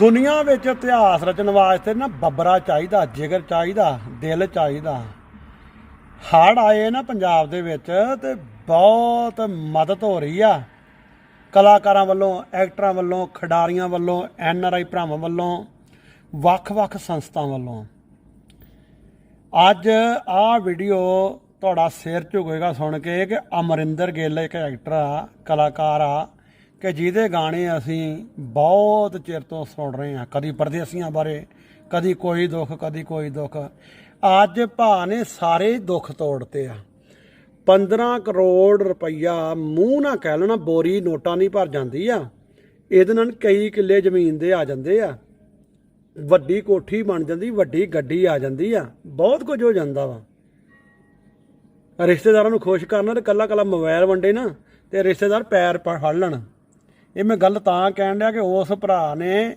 ਦੁਨੀਆ ਵਿੱਚ ਇਤਿਹਾਸ ਰਚਣ ਵਾਸਤੇ ਨਾ ਬੱਬਰਾ ਚਾਹੀਦਾ, ਜਿਗਰ ਚਾਹੀਦਾ, ਦਿਲ ਚਾਹੀਦਾ। ਹੜ ਆਏ ਨਾ ਪੰਜਾਬ ਦੇ ਵਿੱਚ ਤੇ ਬਹੁਤ ਮਦਦ ਹੋ ਰਹੀ ਆ। ਕਲਾਕਾਰਾਂ ਵੱਲੋਂ, ਐਕਟਰਾਂ ਵੱਲੋਂ, ਖਿਡਾਰੀਆਂ ਵੱਲੋਂ, ਐਨ ਆਰ ਆਈ ਭਰਾਵਾਂ ਵੱਲੋਂ, ਵੱਖ-ਵੱਖ ਸੰਸਥਾ ਵੱਲੋਂ। ਅੱਜ ਆਹ ਵੀਡੀਓ ਤੁਹਾਡਾ ਸਿਰ ਝੁਕੇਗਾ ਸੁਣ ਕੇ ਕਿ ਅਮਰਿੰਦਰ ਗਿੱਲ, ਇੱਕ ਐਕਟਰ ਆ, ਕਲਾਕਾਰ ਆ ਕਿ ਜਿਹਦੇ ਗਾਣੇ ਅਸੀਂ ਬਹੁਤ ਚਿਰ ਤੋਂ ਸੁਣ ਰਹੇ ਹਾਂ, ਕਦੀ ਪਰਦੇਸੀਆਂ ਬਾਰੇ, ਕਦੀ ਕੋਈ ਦੁੱਖ, ਕਦੀ ਕੋਈ ਦੁੱਖ। ਅੱਜ ਭਾ ਨੇ ਸਾਰੇ ਦੁੱਖ ਤੋੜਤੇ ਆ। 15 ਕਰੋੜ ਰੁਪਈਆ ਮੂੰਹ ਨਾ ਕਹਿ ਲੈਣਾ, ਬੋਰੀ ਨੋਟਾਂ ਨਹੀਂ ਭਰ ਜਾਂਦੀ ਆ। ਇਹਦੇ ਨਾਲ ਕਈ ਕਿੱਲੇ ਜ਼ਮੀਨ ਦੇ ਆ ਜਾਂਦੇ ਆ। ਵੱਡੀ ਕੋਠੀ ਬਣ ਜਾਂਦੀ, ਵੱਡੀ ਗੱਡੀ ਆ ਜਾਂਦੀ ਆ। ਬਹੁਤ ਕੁਝ ਹੋ ਜਾਂਦਾ ਵਾ। ਰਿਸ਼ਤੇਦਾਰਾਂ ਨੂੰ ਖੁਸ਼ ਕਰਨਾ ਤੇ ਕੱਲਾ ਕੱਲਾ ਮੋਬਾਈਲ ਵੰਡੇ ਨਾ ਤੇ ਰਿਸ਼ਤੇਦਾਰ ਪੈਰ ਫੜ ਲੈਣ। ਇਹ ਮੈਂ ਗੱਲ ਤਾਂ ਕਹਿਣ ਡਿਆ ਕਿ ਉਸ ਭਰਾ ਨੇ